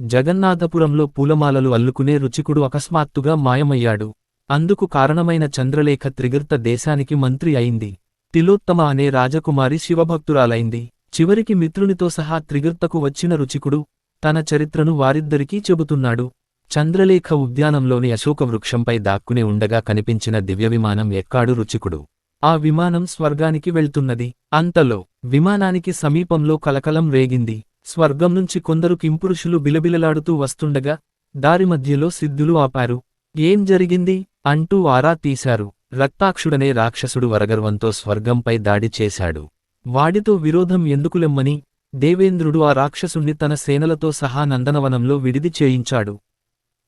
జగన్నాథపురంలో పూలమాలలు అల్లుకునే రుచికుడు అకస్మాత్తుగా మాయమయ్యాడు. అందుకు కారణమైన చంద్రలేఖ త్రిగర్త దేశానికి మంత్రి అయింది. తిలోత్తమ అనే రాజకుమారి శివభక్తురాలైంది. చివరికి మిత్రునితో సహా త్రిగర్తకు వచ్చిన రుచికుడు తన చరిత్రను వారిద్దరికీ చెబుతున్నాడు. చంద్రలేఖ ఉద్యానంలోని అశోక వృక్షంపై దాక్కునే ఉండగా కనిపించిన దివ్యవిమానం ఎక్కాడు రుచికుడు. ఆ విమానం స్వర్గానికి వెళ్తున్నది. అంతలో విమానానికి సమీపంలో కలకలం రేగింది. స్వర్గం నుంచి కొందరు కింపురుషులు బిలబిలలాడుతూ వస్తుండగా దారి మధ్యలో సిద్ధులు ఆపారు. ఏం జరిగింది? అంటూ ఆరా తీశారు. రక్తాక్షుడనే రాక్షసుడు వరగర్వంతో స్వర్గంపై దాడి చేశాడు. వాడితో విరోధం ఎందుకులెమ్మని? దేవేంద్రుడు ఆ రాక్షసుణ్ణి తన సేనలతో సహా నందనవనంలో విడిది చేయించాడు.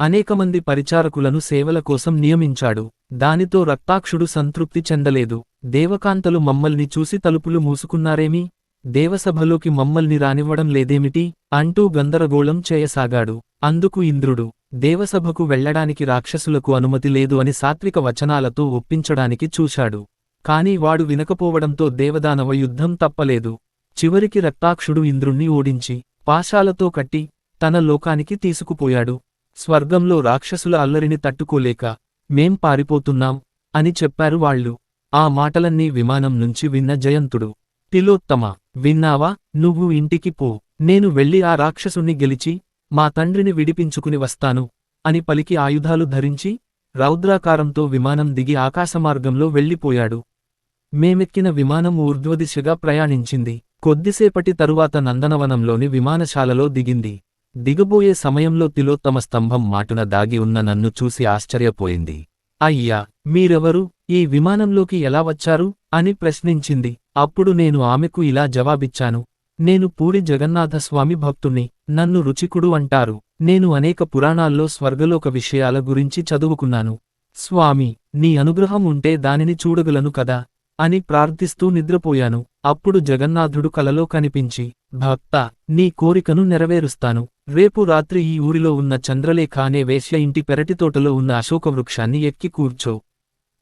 అనేకమంది పరిచారకులను సేవల కోసం నియమించాడు. దానితో రక్తాక్షుడు సంతృప్తి చెందలేదు. దేవకాంతలు మమ్మల్ని చూసి తలుపులు మూసుకున్నారేమీ? దేవసభలోకి మమ్మల్ని రానివ్వడం లేదేమిటి? అంటూ గందరగోళం చేయసాగాడు. అందుకు ఇంద్రుడు దేవసభకు వెళ్ళడానికి రాక్షసులకు అనుమతి లేదు అని సాత్విక వచనాలతో ఒప్పించడానికి చూశాడు. కాని వాడు వినకపోవడంతో దేవదానవ యుద్ధం తప్పలేదు. చివరికి రక్తాక్షుడు ఇంద్రుణ్ణి ఓడించి పాశాలతో కట్టి తన లోకానికి తీసుకుపోయాడు. స్వర్గంలో రాక్షసుల అల్లరిని తట్టుకోలేక మేం పారిపోతున్నాం అని చెప్పారు వాళ్ళు. ఆ మాటలన్నీ విమానం నుంచి విన్న జయంతుడు. తిలోత్తమ విన్నావా? నువ్వు ఇంటికి పో. నేను వెళ్ళి ఆ రాక్షసుణ్ణి గెలిచి మా తండ్రిని విడిపించుకుని వస్తాను అని పలికి ఆయుధాలు ధరించి రౌద్రాకారంతో విమానం దిగి ఆకాశమార్గంలో వెళ్ళిపోయాడు. మేమెక్కిన విమానం ఊర్ధ్వదిశగా ప్రయాణించింది. కొద్దిసేపటి తరువాత నందనవనంలోని విమానశాలలో దిగింది. దిగబోయే సమయంలో తిలోత్తమ స్తంభం మాటున దాగి ఉన్న నన్ను చూసి ఆశ్చర్యపోయింది. అయ్యా మీరెవరు? ఈ విమానంలోకి ఎలా వచ్చారు? అని ప్రశ్నించింది. అప్పుడు నేను ఆమెకు ఇలా జవాబిచ్చాను. నేను పూరి జగన్నాథస్వామి భక్తుణ్ణి నన్ను రుచికుడు అంటారు. నేను అనేక పురాణాల్లో స్వర్గలోక విషయాల గురించి చదువుకున్నాను. స్వామి నీ అనుగ్రహం ఉంటే దానిని చూడగలను కదా? అని ప్రార్థిస్తూ నిద్రపోయాను. అప్పుడు జగన్నాథుడు కలలో కనిపించి భక్త నీ కోరికను నెరవేరుస్తాను. రేపు రాత్రి ఈ ఊరిలో ఉన్న చంద్రలేఖ అనే వేశ్య ఇంటి పెరటితోటలో ఉన్న అశోక వృక్షాన్ని ఎక్కి కూర్చో.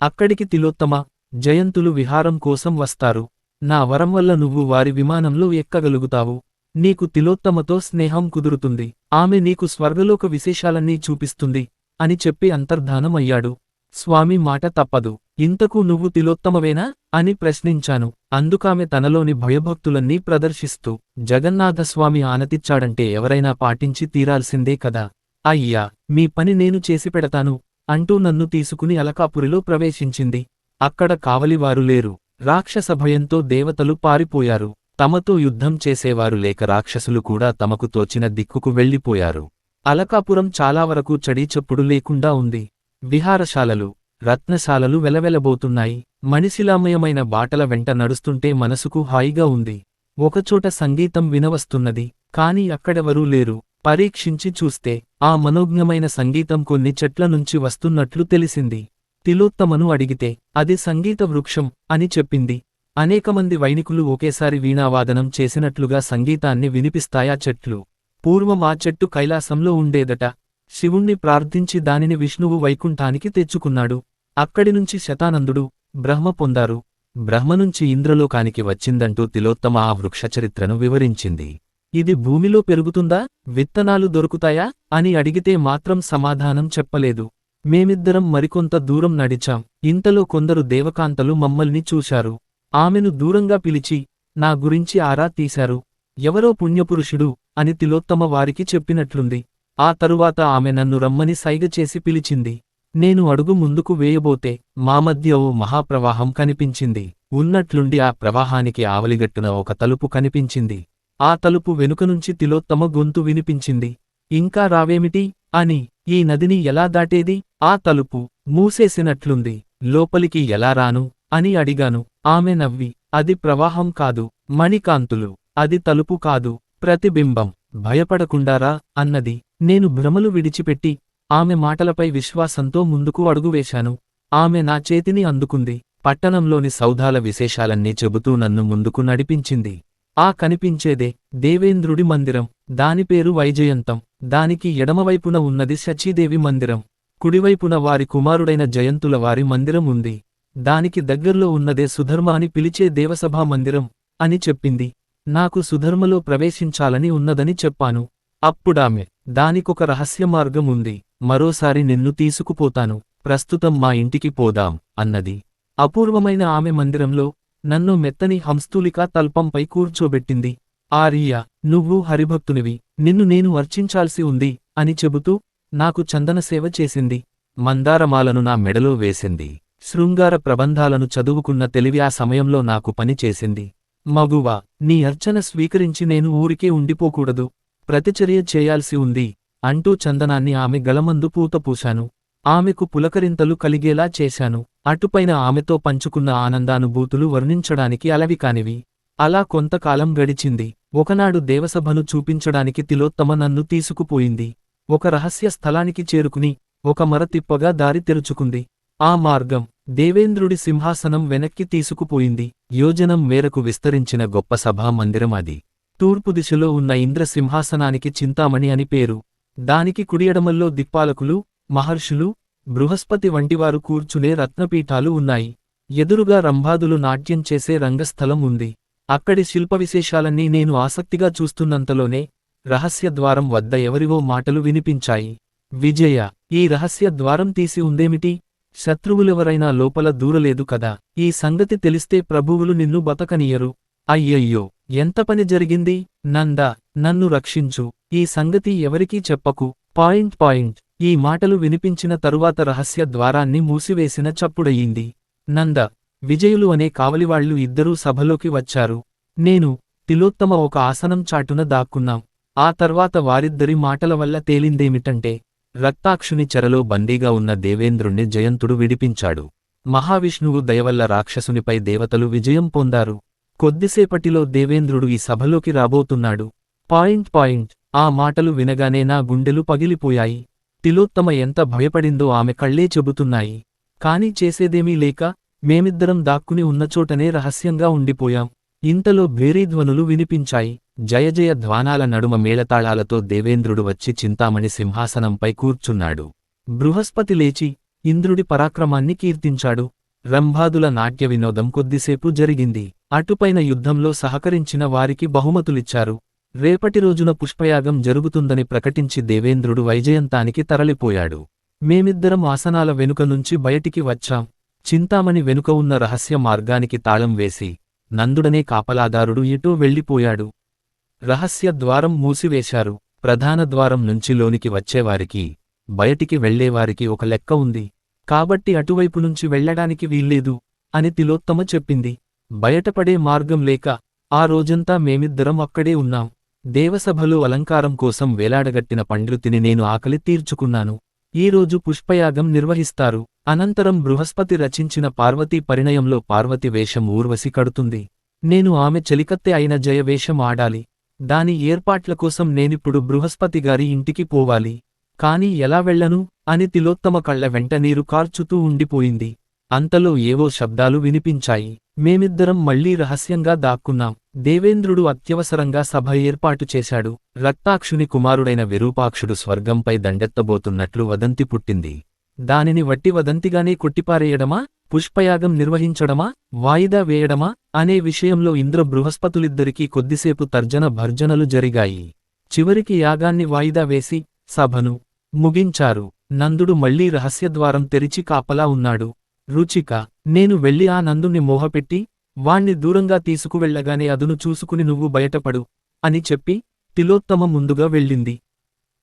అక్కడికి తిలోత్తమ జయంతులు విహారం కోసం వస్తారు. నా వరం వల్ల నువ్వు వారి విమానంలో ఎక్కగలుగుతావు. నీకు తిలోత్తమతో స్నేహం కుదురుతుంది. ఆమె నీకు స్వర్గలోక విశేషాలన్నీ చూపిస్తుంది అని చెప్పి అంతర్ధానం అయ్యాడు స్వామి మాట తప్పదు. ఇంతకు నువ్వు తిలోత్తమవేనా? అని ప్రశ్నించాను. అందుకామె తనలోని భయభక్తులన్నీ ప్రదర్శిస్తూ జగన్నాథస్వామి ఆనతిచ్చాడంటే ఎవరైనా పాటించి తీరాల్సిందే కదా. అయ్యా మీ పని నేను చేసిపెడతాను అంటూ నన్ను తీసుకుని అలకాపురిలో ప్రవేశించింది. అక్కడ కావలివారు లేరు. రాక్షస భయంతో దేవతలు పారిపోయారు. తమతో యుద్ధం చేసేవారు లేక రాక్షసులు కూడా తమకు తోచిన దిక్కుకు వెళ్ళిపోయారు. అలకాపురం చాలా వరకు చడీచప్పుడు లేకుండా ఉంది. విహారశాలలు రత్నశాలలు వెలవెలబోతున్నాయి. మణిశిలామయమైన బాటల వెంట నడుస్తుంటే మనసుకు హాయిగా ఉంది. ఒకచోట సంగీతం వినవస్తున్నది కాని అక్కడెవరూ లేరు. పరీక్షించి చూస్తే ఆ మనోజ్ఞమైన సంగీతం కొన్ని చెట్ల నుంచి వస్తున్నట్లు తెలిసింది. తిలోత్తమను అడిగితే అది సంగీత వృక్షం అని చెప్పింది. అనేకమంది వైనికులు ఒకేసారి వీణావాదనం చేసినట్లుగా సంగీతాన్ని వినిపిస్తాయా చెట్లు? పూర్వం ఆ చెట్టు కైలాసంలో ఉండేదట శివుణ్ణి ప్రార్థించి దానిని విష్ణువు వైకుంఠానికి తెచ్చుకున్నాడు. అక్కడినుంచి శతానందుడు బ్రహ్మ పొందారు. బ్రహ్మనుంచి ఇంద్రలోకానికి వచ్చిందంటూ తిలోత్తమ ఆ వృక్షచరిత్రను వివరించింది. ఇది భూమిలో పెరుగుతుందా? విత్తనాలు దొరుకుతాయా? అని అడిగితే మాత్రం సమాధానం చెప్పలేదు. మేమిద్దరం మరికొంత దూరం నడిచాం. ఇంతలో కొందరు దేవకాంతలు మమ్మల్ని చూశారు. ఆమెను దూరంగా పిలిచి నా గురించి ఆరా తీశారు. ఎవరో పుణ్యపురుషుడు అని తిలోత్తమ వారికి చెప్పినట్లుంది. ఆ తరువాత ఆమె నన్ను రమ్మని సైగ చేసి పిలిచింది. నేను అడుగు ముందుకు వేయబోతే మా మధ్య ఓ మహాప్రవాహం కనిపించింది. ఉన్నట్లుండి ఆ ప్రవాహానికి ఆవలిగట్టున ఒక తలుపు కనిపించింది. ఆ తలుపు వెనుక నుంచి తిలోత్తమ గొంతు వినిపించింది. ఇంకా రావేమిటి అని ఈ నదిని ఎలా దాటేది ఆ తలుపు మూసేసినట్లుంది. లోపలికి ఎలా రాను అని అడిగాను. ఆమె నవ్వి అది ప్రవాహం కాదు మణికాంతులు అది తలుపు కాదు ప్రతిబింబం భయపడకుండారా అన్నది. నేను భ్రమలు విడిచిపెట్టి ఆమె మాటలపై విశ్వాసంతో ముందుకు అడుగువేశాను ఆమె నా చేతిని అందుకుంది. పట్టణంలోని సౌధాల విశేషాలన్నీ చెబుతూ నన్ను ముందుకు నడిపించింది. ఆ కనిపించేదే దేవేంద్రుడి మందిరం. దాని పేరు వైజయంతం. దానికి ఎడమవైపున ఉన్నది శచీదేవి మందిరం. కుడివైపున వారి కుమారుడైన జయంతుల వారి మందిరం ఉంది. దానికి దగ్గర్లో ఉన్నదే సుధర్మ అని పిలిచే దేవసభా మందిరం అని చెప్పింది. నాకు సుధర్మలో ప్రవేశించాలని ఉన్నదని చెప్పాను. అప్పుడామె దానికొక రహస్య మార్గం ఉంది మరోసారి నిన్ను తీసుకుపోతాను. ప్రస్తుతం మా ఇంటికి పోదాం అన్నది. అపూర్వమైన ఆమె మందిరంలో నన్ను మెత్తని హంస్తూలికా తల్పంపై కూర్చోబెట్టింది. ఆరియ్య నువ్వు హరిభక్తునివి. నిన్ను నేను అర్చించాల్సి ఉంది అని చెబుతూ నాకు చందన సేవ చేసింది. మందారమాలను నా మెడలో వేసింది. శృంగార ప్రబంధాలను చదువుకున్న తెలివి ఆ సమయంలో నాకు పనిచేసింది మగువా నీ అర్చన స్వీకరించి నేను ఊరికే ఉండిపోకూడదు. ప్రతిచర్య చేయాల్సి ఉంది అంటూ చందనాన్ని ఆమె గలమందు పూత పూశాను ఆమెకు పులకరింతలు కలిగేలా చేశాను. అటుపైన ఆమెతో పంచుకున్న ఆనందానుభూతులు వర్ణించడానికి అలవి కానివి అలా కొంతకాలం గడిచింది. ఒకనాడు దేవసభను చూపించడానికి తిలోత్తమ నన్ను తీసుకుపోయింది. ఒక రహస్య స్థలానికి చేరుకుని ఒక మరతిప్పగా దారి తెరుచుకుంది. ఆ మార్గం దేవేంద్రుడి సింహాసనం వెనక్కి తీసుకుపోయింది. యోజనం మేరకు విస్తరించిన గొప్ప సభా మందిరం అది. తూర్పు దిశలో ఉన్న ఇంద్ర సింహాసనానికి చింతామణి అని పేరు. దానికి కుడియడమల్లో దిక్పాలకులు మహర్షులు బృహస్పతి వంటివారు కూర్చునే రత్నపీఠాలు ఉన్నాయి. ఎదురుగా రంభాదులు నాట్యం చేసే రంగస్థలం ఉంది. అక్కడి శిల్పవిశేషాలన్నీ నేను ఆసక్తిగా చూస్తున్నంతలోనే రహస్యద్వారం వద్ద ఎవరివో మాటలు వినిపించాయి. విజయ ఈ రహస్య ద్వారం తీసి ఉందేమిటి? శత్రువులెవరైనా లోపల దూరలేదు కదా? ఈ సంగతి తెలిస్తే ప్రభువులు నిన్ను బతకనియరు. అయ్యయ్యో! ఎంత పని జరిగింది? నంద నన్ను రక్షించు. ఈ సంగతి ఎవరికీ చెప్పకు. Point point. ఈ మాటలు వినిపించిన తరువాత రహస్య ద్వారాన్ని మూసివేసిన చప్పుడయింది. నంద విజయులు అనే కావలివాళ్ళు ఇద్దరూ సభలోకి వచ్చారు. నేను తిలోత్తమ ఒక ఆసనం చాటున దాక్కున్నాం. ఆ తర్వాత వారిద్దరి మాటల వల్ల తేలిందేమిటంటే రక్తాక్షుని చెరలో బందీగా ఉన్న దేవేంద్రుణ్ణి జయంతుడు విడిపించాడు. మహావిష్ణువు దయవల్ల రాక్షసునిపై దేవతలు విజయం పొందారు. కొద్దిసేపటిలో దేవేంద్రుడు ఈ సభలోకి రాబోతున్నాడు. Point point. ఆ మాటలు వినగానే నా గుండెలు పగిలిపోయాయి. తిలోత్తమ ఎంత భయపడిందో ఆమె కళ్ళే చెబుతున్నాయి. కాని చేసేదేమీ లేక మేమిద్దరం దాక్కుని ఉన్నచోటనే రహస్యంగా ఉండిపోయాం. ఇంతలో భేరీధ్వనులు వినిపించాయి. జయజయ ధ్వానాల నడుమ మేళతాళాలతో దేవేంద్రుడు వచ్చి చింతామణి సింహాసనంపై కూర్చున్నాడు. బృహస్పతి లేచి ఇంద్రుడి పరాక్రమాన్ని కీర్తించాడు. రంభాదుల నాట్య వినోదం కొద్దిసేపు జరిగింది. అటుపైన యుద్ధంలో సహకరించిన వారికి బహుమతులిచ్చారు. రేపటి రోజున పుష్పయాగం జరుగుతుందని ప్రకటించి దేవేంద్రుడు వైజయంతానికి తరలిపోయాడు. మేమిద్దరం ఆసనాల వెనుక నుంచి బయటికి వచ్చాం. చింతామణి వెనుక ఉన్న రహస్య మార్గానికి తాళం వేసి నందుడనే కాపలాదారుడు ఇటూ వెళ్ళిపోయాడు. రహస్య ద్వారం మూసివేశారు. ప్రధాన ద్వారం నుంచి లోనికి వచ్చేవారికి బయటికి వెళ్ళేవారికి ఒక లెక్క ఉంది. కాబట్టి అటువైపు నుంచి వెళ్ళడానికి వీల్లేదు అని తిలోత్తమ చెప్పింది. బయటపడే మార్గం లేక ఆ రోజంతా మేమిద్దరం అక్కడే ఉన్నాం. దేవసభలో అలంకారం కోసం వేలాడగట్టిన పండ్రుతిని నేను ఆకలి తీర్చుకున్నాను. ఈరోజు పుష్పయాగం నిర్వహిస్తారు. అనంతరం బృహస్పతి రచించిన పార్వతీ పరిణయంలో పార్వతి వేషం ఊర్వశి కడుతుంది. నేను ఆమె చెలికత్తె అయిన జయవేషం ఆడాలి. దాని ఏర్పాట్ల కోసం నేనిప్పుడు బృహస్పతి గారి ఇంటికి పోవాలి. కాని ఎలా వెళ్ళను? అని తిలోత్తమ కళ్ళ వెంట నీరు కార్చుతూ ఉండిపోయింది. అంతలో ఏవో శబ్దాలు వినిపించాయి. మేమిద్దరం మళ్ళీ రహస్యంగా దాక్కున్నాం. దేవేంద్రుడు అత్యవసరంగా సభ ఏర్పాటు చేశాడు. రక్తాక్షుని కుమారుడైన విరూపాక్షుడు స్వర్గంపై దండెత్తబోతున్నట్లు వదంతి పుట్టింది. దానిని వట్టి వదంతిగానే కొట్టిపారేయడమా? పుష్పయాగం నిర్వహించడమా? వాయిదా వేయడమా? అనే విషయంలో ఇంద్ర బృహస్పతులిద్దరికీ కొద్దిసేపు తర్జన భర్జనలు జరిగాయి. చివరికి యాగాన్ని వాయిదా వేసి సభను ముగించారు. నందుడు మళ్ళీ రహస్యద్వారం తెరిచి కాపలా ఉన్నాడు. రుచిక నేను వెళ్ళి ఆ నందుణ్ణి మోహపెట్టి వాణ్ణి దూరంగా తీసుకువెళ్ళగానే అదును చూసుకుని నువ్వు బయటపడు అని చెప్పి తిలోత్తమ ముందుగా వెళ్ళింది.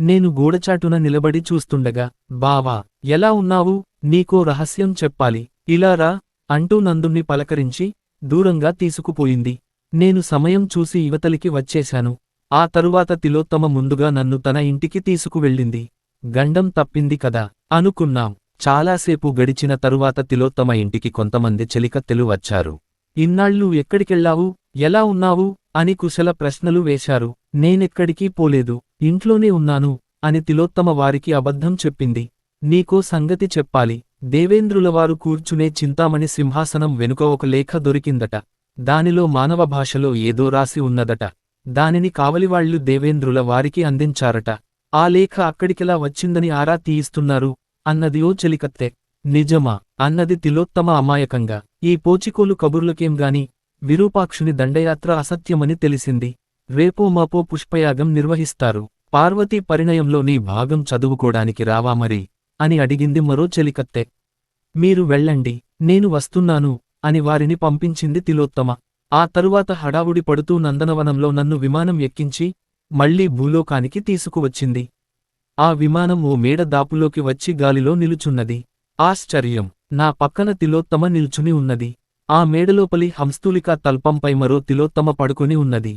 నేను గూడచాటున నిలబడి చూస్తుండగా బావా ఎలా ఉన్నావు? నీకో రహస్యం చెప్పాలి. ఇలారా అంటూ నందుణ్ణి పలకరించి దూరంగా తీసుకుపోయింది. నేను సమయం చూసి ఇవతలికి వచ్చేశాను. ఆ తరువాత తిలోత్తమ ముందుగా నన్ను తన ఇంటికి తీసుకువెళ్ళింది. గండం తప్పింది కదా అనుకున్నాం. చాలాసేపు గడిచిన తరువాత తిలోత్తమ ఇంటికి కొంతమంది చెలికత్తెలు వచ్చారు. ఇన్నాళ్ళు ఎక్కడికెళ్ళావు? ఎలా ఉన్నావు? అని కుశల ప్రశ్నలు వేశారు. నేనెక్కడికీ పోలేదు? ఇంట్లోనే ఉన్నాను అని తిలోత్తమ వారికి అబద్ధం చెప్పింది. నీకో సంగతి చెప్పాలి. దేవేంద్రులవారు కూర్చునే చింతామణి సింహాసనం వెనుక ఒక లేఖ దొరికిందట. దానిలో మానవ భాషలో ఏదో రాసి ఉన్నదట. దానిని కావలివాళ్ళు దేవేంద్రుల వారికి అందించారట. ఆ లేఖ అక్కడికెలా వచ్చిందని ఆరా తీయిస్తున్నారు? అన్నది ఓ చెలికత్తె నిజమా? అన్నది తిలోత్తమ అమాయకంగా. ఈ పోచికోలు కబుర్లకేం గాని? విరూపాక్షుని దండయాత్ర అసత్యమని తెలిసింది. రేపో మాపో పుష్పయాగం నిర్వహిస్తారు. పార్వతీ పరిణయంలో నీ భాగం చదువుకోడానికి రావా మరి? అని అడిగింది మరో చెలికత్తె. మీరు వెళ్ళండి. నేను వస్తున్నాను అని వారిని పంపించింది తిలోత్తమ. ఆ తరువాత హడావుడి పడుతూ నందనవనంలో నన్ను విమానం ఎక్కించి మళ్ళీ భూలోకానికి తీసుకువచ్చింది. ఆ విమానం ఓ మేడ దాపులోకి వచ్చి గాలిలో నిలుచున్నది. ఆశ్చర్యం! నా పక్కన తిలోత్తమ నిల్చుని ఉన్నది. ఆ మేడలోపలి హంస్తూలికా తల్పంపై మరో తిలోత్తమ పడుకుని ఉన్నది.